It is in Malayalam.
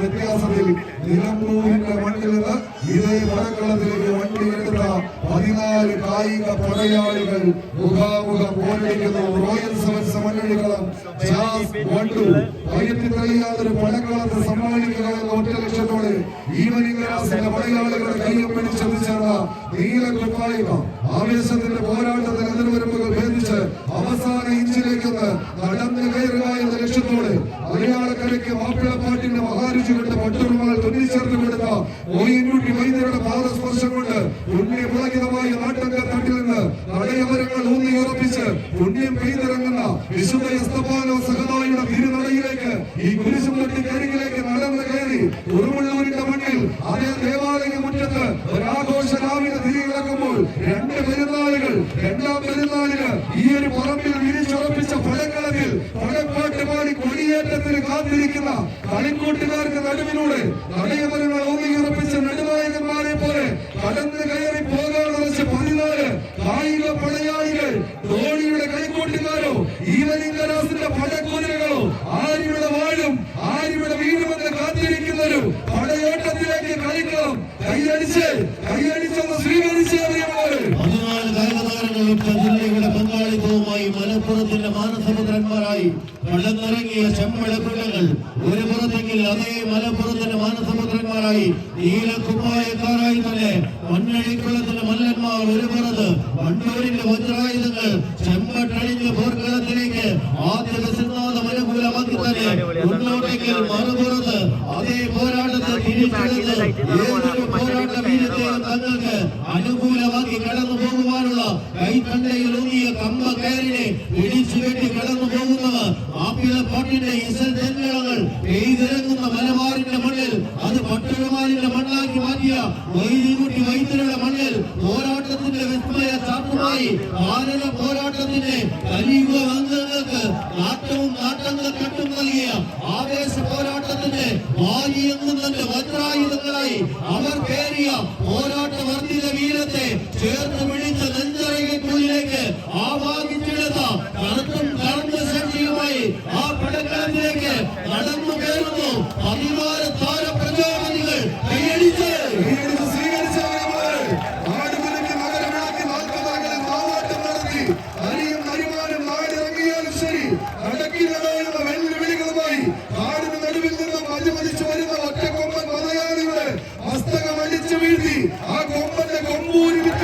വ്യത്യാസത്തിൽ നിലമ്പൂരിന്റെ മണ്ണിൽ നിന്ന് ഇതേ പടക്കളത്തിലേക്ക് വണ്ടി എടുത്ത പതിനാല് കായിക പടയാളികൾ മുഖാമുഖം പോരടിക്കുന്നു. റോയൽ സെവൻസ് മണ്ണിടിക്കളം വണ്ടു ആയിരത്തി കഴിയാതൊരു പടക്കളത്ത് സമ്മാനിക്കുക എന്ന ഒറ്റ ലക്ഷ്യത്തോടെ ഈവനിംഗ് പടയാളികളുടെ കയ്യും പിടിച്ചെന്ന് ചേർന്ന നീല കുപ്പായിക ആവേശത്തിന്റെ പോരാട്ടത്തിൽ ഓയിൻകുട്ടി വൈദ്യരുടെ പാദസ്പർശം കൊണ്ട് പുണ്യ പുളകിതമായ നാട്ടങ്ക തട്ടിൽ നിന്ന് നടയമരങ്ങൾ ഊന്നി ഉറപ്പിച്ച് പുണ്യം പെയ്തിറങ്ങുന്ന വിശുദ്ധ എസ്തപാനോ സഹതായുടെ തിരുനടയിലേക്ക് ഈ കുരിശും കരികിലേക്ക് നടന്നു കയറി ഉറുമുള്ളൂരിന്റെ മണ്ണിൽ അതേ ദേവാലയ മുറ്റത്ത് ഒരാഘോഷ രാവിലെ തിരികിളക്കുമ്പോൾ രണ്ട് പെരുന്നാളുകൾ രണ്ടാം പെരുന്നാളിന് ഈ ഒരു പറമ്പിൽ കൊടിയേറ്റത്തിന് കാത്തിരിക്കുന്ന കളിക്കൂട്ടുകാർക്ക് നടുവിലൂടെ നടയമരങ്ങൾ ഊന്നിയുറപ്പിച്ച നെടുനായകന്മാരെ പോലെ കടന്നു കയറി പോകാനുള്ള പതിനാല് കായിക പടയാളികൾ ധോണിയുടെ കൈക്കൂട്ടുകാരോ ഈവലിംഗരാസിന്റെ കലാസിന്റെ ആരുടെ വാഴും ആരുടെ വീഴുമെന്ന് കാത്തിരിക്കുന്നൊരു പടയോട്ടത്തിലേക്ക് കളിക്കണം. കൈയടിച്ച് കൈയടിച്ചൊന്ന് സ്വീകരിച്ചു പതിനാല് കായിക താരങ്ങൾ പങ്കാളിത്തവുമായി മലപ്പുറത്തിന്റെ കടന്നിറങ്ങിയ ചെമ്മഴക്കുള്ളങ്ങൾ ഒരു പുറത്തെങ്കിൽ അതേ മലപ്പുറത്തിന്റെ മാനസമുദ്രന്മാരായി നീലക്കുപ്പായക്കാരായി തന്നെ മണ്ണഴിക്കുളത്തിന്റെ മല്ലന്മാർ ഒരു പുറത്ത് വണ്ടൂരിന്റെ വജ്രായുധങ്ങൾ ചെമ്മട്ടഴിഞ്ഞ പോർക്കളത്തിലേക്ക് ആദ്യ സിദ്ധാന്തം അനുകൂലമാക്കി തന്നെ മുന്നോട്ടെങ്കിൽ മറുപുറത്ത് അതേ പോരാട്ടത്തെ തിരിച്ചെടുത്ത് ഏതൊരു പോരാട്ട വീരത്തെയും തങ്ങൾക്ക് അനുകൂലമാക്കി കടന്നു പോകുവാനുള്ള കൈത്തണ്ടയിൽ ഊന്നിയ കമ്പ കയറിനെ പിടിച്ചു ചാട്ടുമായി ആനന പോരാട്ടത്തിന്റെ കലിയുഗ അംഗങ്ങൾക്ക് നാട്ടവും നാട്ടങ്ങൾ കട്ടും നൽകിയ ആവേശ പോരാട്ടത്തിന്റെ വാരിയെങ്ങുന്നതിന്റെ വജ്രായുധങ്ങളായി അവർ പേരിയ പോരാട്ട വർദ്ധിത വീരത്തെ ചേർത്ത് പിടിച്ച 我滴